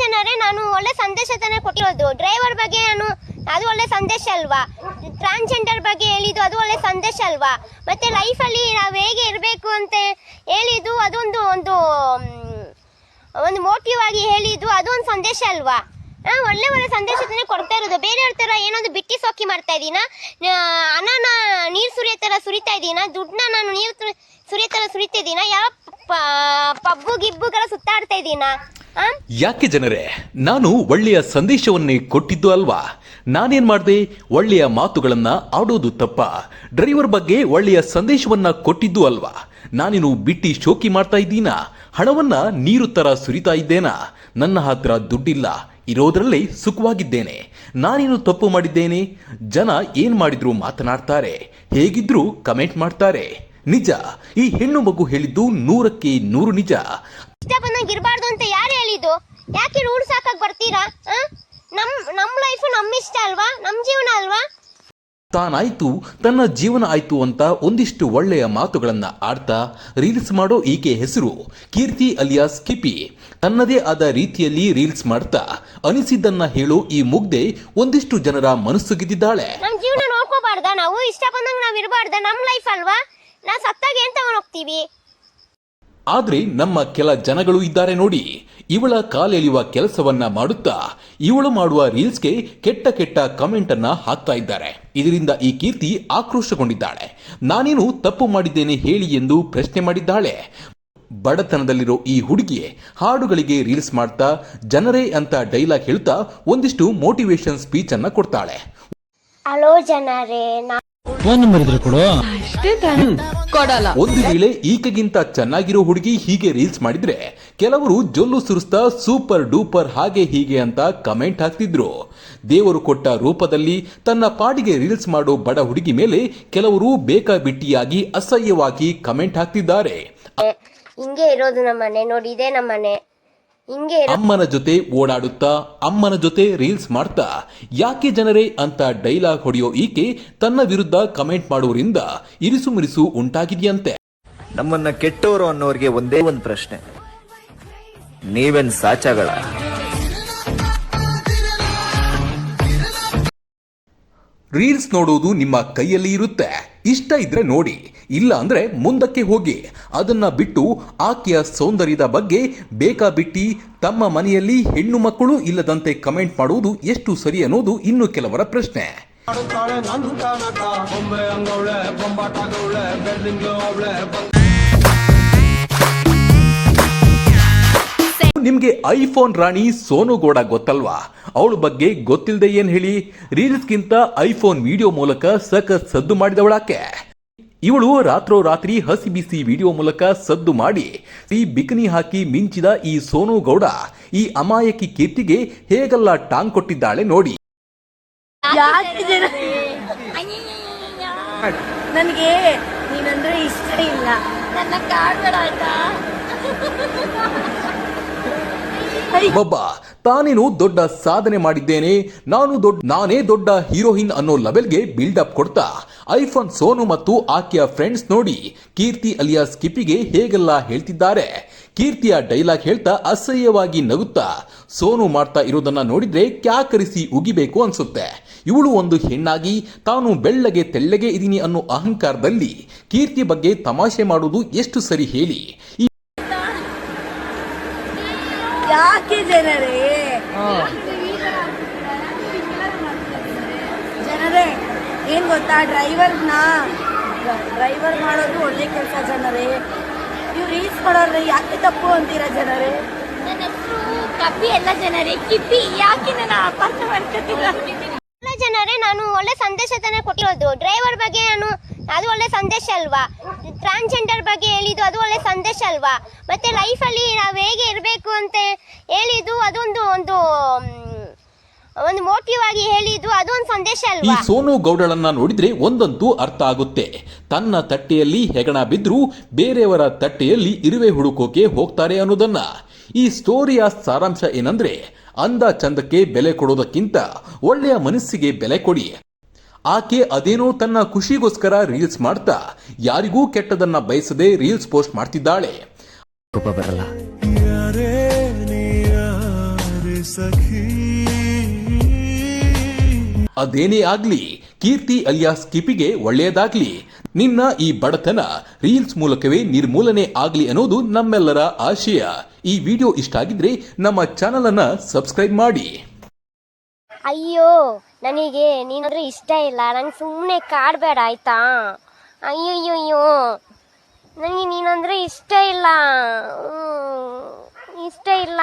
ಜನರೇ ನಾನು ಒಳ್ಳೆ ಸಂದೇಶ ತಾನೇ ಕೊಟ್ಟಿರೋದು. ಡ್ರೈವರ್ ಬಗ್ಗೆ ನಾನು, ಅದು ಒಳ್ಳೆ ಸಂದೇಶ ಅಲ್ವಾ? ಟ್ರಾನ್ಸ್ಜೆಂಡರ್ ಬಗ್ಗೆ ಹೇಳಿದ್ದು ಅದು ಒಳ್ಳೆ ಸಂದೇಶ ಅಲ್ವಾ? ಮತ್ತೆ ಲೈಫಲ್ಲಿ ನಾವು ಹೇಗೆ ಇರಬೇಕು ಅಂತ ಹೇಳಿದ್ದು ಅದೊಂದು ಒಂದು ಒಂದು ಮೋಟಿವ್ ಆಗಿ ಹೇಳಿದ್ದು ಅದೊಂದು ಸಂದೇಶ ಅಲ್ವಾ? ಒಳ್ಳೆ ಒಳ್ಳೆ ಸಂದೇಶ ತಾನೇ ಕೊಡ್ತಾ ಇರೋದು. ಬೇರೆ ಹೇಳ್ತಾರ ಏನಾದ್ರು ಬಿಟ್ಟಿ ಸೋಕಿ ಮಾಡ್ತಾ ಇದೀನ? ಅನ್ನ ನೀರು ಸುರಿಯೋ ಥರ ಸುರಿತಾ ಇದ್ದೀನ ದುಡ್ಡನ್ನ ನಾನು ನೀರು ಸುರಿ- ಸುರಿಯೋ ಥರ ಸುರಿತಾ ಇದ್ದೀನ ಯಾವ ಪಬ್ಬು ಗಿಬ್ಬುಗಳ ಸುತ್ತಾಡ್ತಾ ಇದ್ದೀನ ಆ? ಯಾಕೆ ಜನರೇ, ನಾನು ಒಳ್ಳೆಯ ಸಂದೇಶವನ್ನೇ ಕೊಟ್ಟಿದ್ದು ಅಲ್ವಾ? ನಾನೇನ್ ಮಾಡಿದೆ? ಒಳ್ಳೆಯ ಮಾತುಗಳನ್ನ ಆಡೋದು ತಪ್ಪ. ಡ್ರೈವರ್ ಬಗ್ಗೆ ಒಳ್ಳೆಯ ಸಂದೇಶವನ್ನ ಕೊಟ್ಟಿದ್ದು ಅಲ್ವಾ? ನಾನೇನು ಬಿಟ್ಟಿ ಶೋಕಿ ಮಾಡ್ತಾ ಇದ್ದೀನಾ ಹಣವನ್ನ ನೀರು ತರ ಸುರಿತಾ ಇದ್ದೇನಾ? ನನ್ನ ಹತ್ರ ದುಡ್ಡಿಲ್ಲ. ಇರೋದ್ರಲ್ಲೇ ಸುಖವಾಗಿದ್ದೇನೆ. ನಾನೇನು ತಪ್ಪು ಮಾಡಿದ್ದೇನೆ? ಜನ ಏನ್ ಮಾಡಿದ್ರು ಮಾತನಾಡ್ತಾರೆ. ಹೇಗಿದ್ರು ಕಮೆಂಟ್ ಮಾಡ್ತಾರೆ. ನಿಜ, ಈ ಹೆಣ್ಣು ಮಗು ಹೇಳಿದ್ದು ನೂರಕ್ಕೆ ನೂರು ನಿಜ. ಇರಬಾರ್ದು ಅಂತ ಯಾರು ಹೇಳಿದ್ದು? ಯಾಕೆ ರೂಲ್ಸ್ ಹಾಕಕ್ ಬರ್ತೀರಾ? ನಮ್ ನಮ್ ಲೈಫ್ ನಮ್ ಇಷ್ಟ ಅಲ್ವಾ? ನಮ್ ಜೀವನ ಅಲ್ವಾ? ತಾನಾಯ್ತು, ತನ್ನ ಜೀವನ ಆಯ್ತು ಅಂತ ಒಂದಿಷ್ಟು ಒಳ್ಳೆಯ ಮಾತುಗಳನ್ನ ಆಡ್ತಾ ರೀಲ್ಸ್ ಮಾಡೋ ಈಕೆ ಹೆಸರು ಕೀರ್ತಿ ಅಲಿಯಾಸ್ ಕಿಪಿ. ತನ್ನದೇ ಆದ ರೀತಿಯಲ್ಲಿ ರೀಲ್ಸ್ ಮಾಡ್ತಾ ಅನಿಸಿದ್ದನ್ನ ಹೇಳೋ ಈ ಮುಗ್ದೆ ಒಂದಿಷ್ಟು ಜನರ ಮನಸ್ಸು ಗೆದ್ದಿದ್ದಾಳೆ. ಜೀವನ ನಾವು? ಇಷ್ಟ ಬಂದಂಗೆ ನಾವು ಇರಬಾರ್ದ? ನಮ್ ಲೈಫ್ ಅಲ್ವಾ? ನಾವ್ ಸತ್ತಾಗ ಏನ್ ಹೋಗ್ತೀವಿ? ಆದ್ರೆ ನಮ್ಮ ಕೆಲ ಜನಗಳು ಇದ್ದಾರೆ ನೋಡಿ. ಇವಳ ಕಾಲೆಳೆಯುವ ಕೆಲಸವನ್ನ ಮಾಡುತ್ತಾ, ಇವಳು ಮಾಡುವ ರೀಲ್ಸ್ಗೆ ಕೆಟ್ಟ ಕೆಟ್ಟ ಕಮೆಂಟ್ ಅನ್ನ ಹಾಕ್ತಾ ಇದ್ದಾರೆ. ಇದರಿಂದ ಈ ಕೀರ್ತಿ ಆಕ್ರೋಶಗೊಂಡಿದ್ದಾಳೆ. ನಾನೇನು ತಪ್ಪು ಮಾಡಿದ್ದೇನೆ ಹೇಳಿ ಎಂದು ಪ್ರಶ್ನೆ ಮಾಡಿದ್ದಾಳೆ. ಬಡತನದಲ್ಲಿರೋ ಈ ಹುಡುಗಿ ಹಾಡುಗಳಿಗೆ ರೀಲ್ಸ್ ಮಾಡ್ತಾ, ಜನರೇ ಅಂತ ಡೈಲಾಗ್ ಹೇಳ್ತಾ ಒಂದಿಷ್ಟು ಮೋಟಿವೇಶನ್ ಸ್ಪೀಚ್ ಅನ್ನ ಕೊಡ್ತಾಳೆ. ಹಲೋ ಜನರೇ ಫೋನ್ ನಂಬರ್ ಇದ್ರೆ ಕೊಡು ಕೊಡಲ್ಲ. ಒಂದು ವೇಳೆ ಈಕೆಗಿಂತ ಚೆನ್ನಾಗಿರೋ ಹುಡುಗಿ ಹೀಗೆ ರೀಲ್ಸ್ ಮಾಡಿದ್ರೆ ಕೆಲವರು ಜೊಲ್ಲು ಸುರಿಸ್ತಾ ಸೂಪರ್ ಡೂಪರ್ ಹಾಗೆ ಹೀಗೆ ಅಂತ ಕಮೆಂಟ್ ಹಾಕ್ತಿದ್ರು. ದೇವರು ಕೊಟ್ಟ ರೂಪದಲ್ಲಿ ತನ್ನ ಪಾಡಿಗೆ ರೀಲ್ಸ್ ಮಾಡೋ ಬಡ ಹುಡುಗಿ ಮೇಲೆ ಕೆಲವರು ಬೇಕಾಬಿಟ್ಟಿಯಾಗಿ ಅಸಹ್ಯವಾಗಿ ಕಮೆಂಟ್ ಹಾಕ್ತಿದ್ದಾರೆ. ಹಿಂಗೆ ಇರೋದು ನಮ್ಮನೆ ನೋಡಿ ಇದೇ ನಮ್ಮನೆ. ಹಿಂಗೆ ಅಮ್ಮನ ಜೊತೆ ಓಡಾಡುತ್ತಾ ಅಮ್ಮನ ಜೊತೆ ರೀಲ್ಸ್ ಮಾಡ್ತಾ ಯಾಕೆ ಜನರೇ ಅಂತ ಡೈಲಾಗ್ ಹೊಡೆಯೋ ಈಕೆ ತನ್ನ ವಿರುದ್ಧ ಕಮೆಂಟ್ ಮಾಡುವರಿಂದ ಇರಿಸು ಮುರಿಸು ಉಂಟಾಗಿದೆಯಂತೆ. ನಮ್ಮನ್ನ ಕೆಟ್ಟವರು ಅನ್ನೋರಿಗೆ ಒಂದೇ ಒಂದು ಪ್ರಶ್ನೆ. ನೀವೇನ್ ಸಾಚಾಗಳ? ರೀಲ್ಸ್ ನೋಡೋದು ನಿಮ್ಮ ಕೈಯಲ್ಲಿ ಇರುತ್ತೆ. ಇಷ್ಟ ಇದ್ರೆ ನೋಡಿ ಇಲ್ಲ ಅಂದ್ರೆ ಮುಂದಕ್ಕೆ ಹೋಗಿ. ಅದನ್ನ ಬಿಟ್ಟು ಆಕೆಯ ಸೌಂದರ್ಯದ ಬಗ್ಗೆ ಬೇಕಾಬಿಟ್ಟಿ ತಮ್ಮ ಮನೆಯಲ್ಲಿ ಹೆಣ್ಣು ಮಕ್ಕಳು ಇಲ್ಲದಂತೆ ಕಮೆಂಟ್ ಮಾಡುವುದು ಎಷ್ಟು ಸರಿ ಅನ್ನೋದು ಇನ್ನು ಕೆಲವರ ಪ್ರಶ್ನೆ. ನಿಮ್ಗೆ ಐಫೋನ್ ರಾಣಿ ಸೋನು ಗೌಡ ಗೊತ್ತಲ್ವಾ? ಅವಳ ಬಗ್ಗೆ ಗೊತ್ತಿಲ್ಲದೆ ಏನ್ ಹೇಳಿ? ರೀಲ್ಸ್ಗಿಂತ ಐಫೋನ್ ವಿಡಿಯೋ ಮೂಲಕ ಸಖತ್ ಸದ್ದು ಮಾಡಿದವಳಾಕೆ ಇವಳು ರಾತ್ರೋರಾತ್ರಿ ಹಸಿ ಬಿಸಿ ವಿಡಿಯೋ ಮೂಲಕ ಸದ್ದು ಮಾಡಿ, ಈ ಬಿಕನಿ ಹಾಕಿ ಮಿಂಚಿದ ಈ ಸೋನು ಗೌಡ, ಈ ಅಮಾಯಕಿ ಕೀರ್ತಿಗೆ ಹೇಗೆಲ್ಲ ಟಾಂಗ್ ಕೊಟ್ಟಿದ್ದಾಳೆ ನೋಡಿ. ನನಗೆ ನೀನಂದ್ರೆ ಇಷ್ಟ ಇಲ್ಲ ನನ್ನ ಕಾಡ್ಬೇಡ ಆಯ್ತಾ ಒಬ್ಬ ತಾನೇನು ದೊಡ್ಡ ಸಾಧನೆ ಮಾಡಿದ್ದೇನೆ? ನಾನು ದೊಡ್ಡ ನಾನೇ ದೊಡ್ಡ ಹೀರೋಯಿನ್ ಅನ್ನೋ ಲೆವೆಲ್ಗೆ ಅಪ್ ಕೊಡ್ತಾ, ಐಫೋನ್ ಸೋನು ಮತ್ತು ಆಕೆಯ ಫ್ರೆಂಡ್ಸ್ ನೋಡಿ ಕೀರ್ತಿ ಅಲಿಯಾಸ್ ಕಿಪಿಗೆ ಹೇಗೆಲ್ಲ ಹೇಳ್ತಿದ್ದಾರೆ? ಕೀರ್ತಿಯ ಡೈಲಾಗ್ ಹೇಳ್ತಾ ಅಸಹ್ಯವಾಗಿ ನಗುತ್ತಾ, ಸೋನು ಮಾಡ್ತಾ ಇರೋದನ್ನ ನೋಡಿದ್ರೆ ಕ್ಯಾಕರಿಸಿ ಉಗಿಬೇಕು ಅನ್ಸುತ್ತೆ. ಇವಳು ಒಂದು ಹೆಣ್ಣಾಗಿ, ತಾನು ಬೆಳ್ಳಗೆ ತೆಳ್ಳಗೆ ಇದೀನಿ ಅನ್ನೋ ಅಹಂಕಾರದಲ್ಲಿ ಕೀರ್ತಿ ಬಗ್ಗೆ ತಮಾಷೆ ಮಾಡುವುದು ಎಷ್ಟು ಸರಿ ಹೇಳಿ ಯಾಕೆ ಜನರೇ. ಜನರೇ ಏನ್ ಗೊತ್ತಾ? ಡ್ರೈವರ್ನ ಡ್ರೈವರ್ ಮಾಡೋದು ಒಳ್ಳೆ ಕೆಲಸ ಜನರೇ. ನೀವು ರೀಲ್ಸ್ ಮಾಡೋದ್ರೆ ಯಾಕೆ ತಪ್ಪು ಅಂತೀರಾ ಜನರೇ? ನನ್ನ ಹೆಸರು ಕಪ್ಪಿ ಎಲ್ಲ ಜನರೇ. ಕಿಪ್ಪಿ ಯಾಕೆ ನನ್ನ ಅಪಾರ್ಥ ಮಾಡ್ಕೊತಿಲ್ಲ ಜನರೇ ನಾನು ಒಳ್ಳೆ ಸಂದೇಶ ತಾನೇ ಕೊಟ್ಟಿರೋದು. ಡ್ರೈವರ್ ಬಗ್ಗೆ ನಾನು ಅದು ಒಳ್ಳೆ ಸಂದೇಶ ಅಲ್ವಾ? ಟ್ರಾನ್ಸ್ಜೆಂಡರ್ ಬಗ್ಗೆ ಹೇಳಿದ್ದು ಅದು ಒಳ್ಳೆ ಸಂದೇಶ ಅಲ್ವಾ? ಮತ್ತೆ ಲೈಫಲ್ಲಿ ನಾವು ಅಂತ ಹೇಳಿದ್ದು ಅದೊಂದು ಒಂದು ಒಂದು ಮೋಟಿವ್ ಆಗಿ ಹೇಳಿದ್ದು ಅದೊಂದು ಸಂದೇಶ ಈ ಅಲ್ವಾ ಸೋನು ಗೌಡಳನ್ನ ನೋಡಿದ್ರೆ ಒಂದಂತೂ ಅರ್ಥ ಆಗುತ್ತೆ. ತನ್ನ ತಟ್ಟೆಯಲ್ಲಿ ಹೆಗಣ ಬಿದ್ರೂ ಬೇರೆಯವರ ತಟ್ಟೆಯಲ್ಲಿ ಇರುವೆ ಹುಡುಕೋಕೆ ಹೋಗ್ತಾರೆ ಅನ್ನೋದನ್ನ. ಈ ಸ್ಟೋರಿಯ ಸಾರಾಂಶ ಏನಂದ್ರೆ ಅಂದ ಚಂದಕ್ಕೆ ಬೆಲೆ ಕೊಡೋದಕ್ಕಿಂತ ಒಳ್ಳೆಯ ಮನಸ್ಸಿಗೆ ಬೆಲೆ ಕೊಡಿ. ಆಕೆ ಅದೇನೋ ತನ್ನ ಖುಷಿಗೋಸ್ಕರ ರೀಲ್ಸ್ ಮಾಡ್ತಾ ಯಾರಿಗೂ ಕೆಟ್ಟದನ್ನ ಬಯಸದೆ ರೀಲ್ಸ್ ಪೋಸ್ಟ್ ಮಾಡ್ತಿದ್ದಾಳೆ. ಕೋಪ ಬರಲ್ಲ. ಅದೇನೇ ಆಗ್ಲಿ, ಕೀರ್ತಿ ಅಲಿಯಾಸ್ ಕಿಪಿಗೆ ಒಳ್ಳೆಯದಾಗ್ಲಿ. ನಿನ್ನ ಈ ಬಡತನ ರೀಲ್ಸ್ ಮೂಲಕವೇ ನಿರ್ಮೂಲನೆ ಆಗ್ಲಿ ಅನ್ನೋದು ನಮ್ಮೆಲ್ಲರ ಆಶಯ. ಈ ವಿಡಿಯೋ ಇಷ್ಟ ಆಗಿದ್ರೆ ನಮ್ಮ ಚಾನಲ್ ಅನ್ನ ಸಬ್ಸ್ಕ್ರೈಬ್ ಮಾಡಿ. ಅಯ್ಯೋ, ನನಗೆ ನೀನಂದ್ರೆ ಇಷ್ಟ ಇಲ್ಲ. ನಂಗೆ ಸುಮ್ಮನೆ ಕಾಡಬೇಡ ಆಯ್ತಾ? ಅಯ್ಯಯ್ಯೋ ನನಗೆ ನೀನಂದ್ರೆ ಇಷ್ಟ ಇಲ್ಲ. ಇಷ್ಟ ಇಲ್ಲ.